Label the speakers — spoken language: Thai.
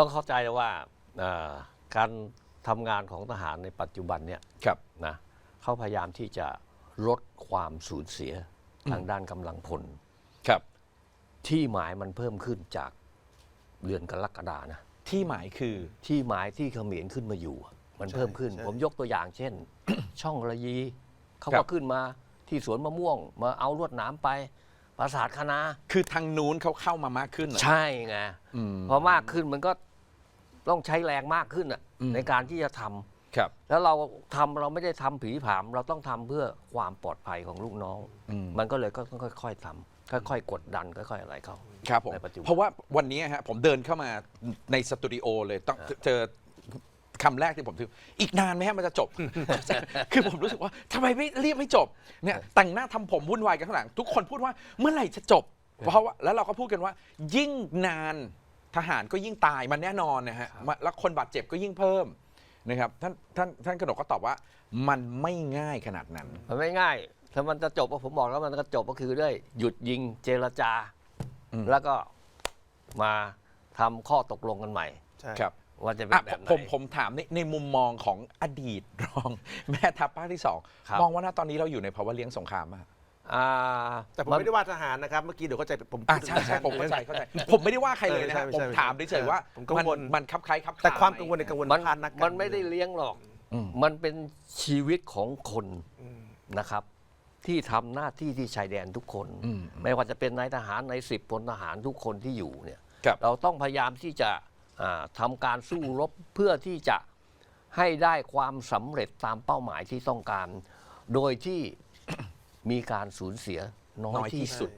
Speaker 1: ต้องเข้าใจว่าเอ่อการทำงานของทหารในปัจจุบันเนี่ย
Speaker 2: ครับ
Speaker 1: นะเขาพยายามที่จะลดความสูญเสียทางด้านกำลังพล
Speaker 2: ครับ
Speaker 1: ที่หมายมันเพิ่มขึ้นจากเดือนกรกฎานะ
Speaker 2: ที่หมายคือ
Speaker 1: ที่หมายที่เขมรขึ้นมาอยู่อะมันเพิ่มขึ้น
Speaker 3: ใช่
Speaker 1: ผมยกตัวอย่างเช่น ช่องระยีเขา
Speaker 2: ครั
Speaker 1: ก็
Speaker 2: บ
Speaker 1: ขึ้นมาที่สวนมะม่วง มาเอาลวดหนามไปปราสาทคณะ
Speaker 2: คือทางนู้นเขาเข้ามามากขึ้นเหรอ
Speaker 1: ใช่ไง
Speaker 2: อืม
Speaker 1: พอมากขึ้นมันก็ ต้องใช้แรงมากขึ้นอะ
Speaker 2: อืม
Speaker 1: ในการที่จะทำ
Speaker 2: ครับ
Speaker 1: แล้วเราทำเราไม่ได้ทำผีผาม เราต้องทำเพื่อความปลอดภัยของลูกน้อง
Speaker 2: อืม
Speaker 1: มันก็เลยก็ต้องค่อย ๆทำค่อยๆ กดดันค่อยๆอะไรเขา
Speaker 2: ครับผม
Speaker 1: ในปัจจุบัน
Speaker 2: เพราะว่าวันนี้ฮะผมเดินเข้ามาในสตูดิโอเลยต้องเจอคำแรกที่ผมถืออีกนานไหมฮะมันจะจบ คือผมรู้สึกว่าทำไมไม่รีบไม่จบเนี่ยแต่งหน้าทำผมวุ่นวายกันข้างหลัง ทุกคนพูดว่าเมื่อไหร่จะจบ เพราะว่าแล้วเราก็พูดกันว่า ยิ่งนาน ทหารก็ยิ่งตายมันแน่นอนนะฮะมาแล้วคนบาดเจ็บก็ยิ่งเพิ่มนะครับท่านท่านท่านกนกก็ตอบว่า มันไม่ง่ายขนาดนั้น
Speaker 1: มันไม่ง่าย ถ้ามันจะจบก็ผมบอกแล้วมันก็จบก็คือด้วยหยุดยิงเจรจา
Speaker 2: อืม
Speaker 1: แล้วก็มาทำข้อตกลงกันใหม่
Speaker 3: ใช่
Speaker 2: ครับ
Speaker 1: ว่าจะเป็น
Speaker 2: อะ
Speaker 1: แบบไหน
Speaker 2: ผมผมถามในในมุมมองของอดีตรอง แม่ทัพภาคที่สอง
Speaker 1: ครับ
Speaker 2: มองว่าณตอนนี้เราอยู่ในภาวะเลี้ยงสงครามอะ
Speaker 1: อ่า
Speaker 3: แต่ผมไม่ได้ว่าทหารนะครับ เมื่อกี้เดี๋ยวเข้าใจผม
Speaker 2: อะใช่ใช่ผมเข้าใจเข้าใจ ผมไม่ได้ว่าใครเลยนะ
Speaker 3: เออใช่
Speaker 2: ฮะ
Speaker 3: ไม่
Speaker 2: ผม
Speaker 3: ใช่ไม่ใช่
Speaker 2: ถามเฉยๆว่า
Speaker 3: ผมกังวล
Speaker 2: มันคับคล้ายคับ
Speaker 3: แต่ความ
Speaker 2: ไห
Speaker 3: กังวลในกังวล
Speaker 1: มัน
Speaker 3: พาดนักการ
Speaker 1: มันไม่ได้เลี้ยงหรอก
Speaker 2: อืม
Speaker 1: มันเป็นชีวิตของคน
Speaker 3: อืม
Speaker 1: นะครับ ที่ทำหน้าที่ที่ชายแดนทุกคน
Speaker 2: อืม
Speaker 1: ไม่ว่าจะเป็นนายทหารในสิบพลทหารทุกคนที่อยู่เนี่ย
Speaker 2: ครับ
Speaker 1: เราต้องพยายามที่จะอ่าทำาการสู้รบเพื่อที่จะให้ได้ความสำเร็จตามเป้าหมายที่ต้องการ โดยที่ มีการสูญเสียน้อ
Speaker 2: น้อยที่สุ
Speaker 1: ด